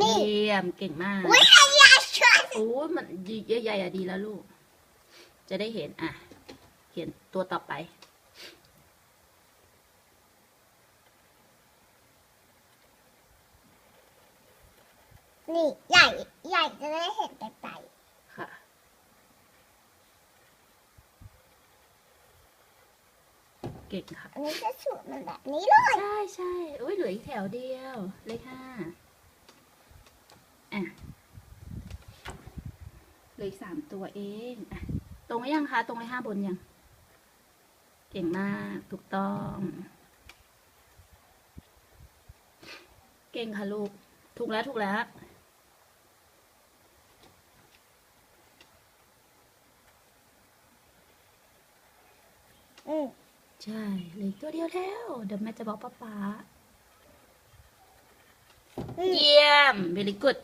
นี่ เยี่ยมเก่งมากอุ้ยอายาชนโอ้ยมันใหญ่ๆอะดีแล้วลูก จะได้เห็นอะ เห็นตัวต่อไป นี่ใหญ่ใหญ่จะได้เห็นไกลค่ะ เก่งค่ะๆอันนี้จะสูตรมันแบบนี้เลย ใช่ใช่อุ้ยเหลืออีกแถวเดียว เลขห้าอะเห ลืออีกสามตัวเองอะตรงหรือยังคะ ตรงเลขห้าบนยัง เก่งมาก ถูกต้อง เก่งค่ะลูก ถูกแล้วถูกแล้วอืมใช่เหลืออกตัวเดียวแล้ว เดี๋ยวแม่จะบอกป้าป๊าอืมเยี่ยม very good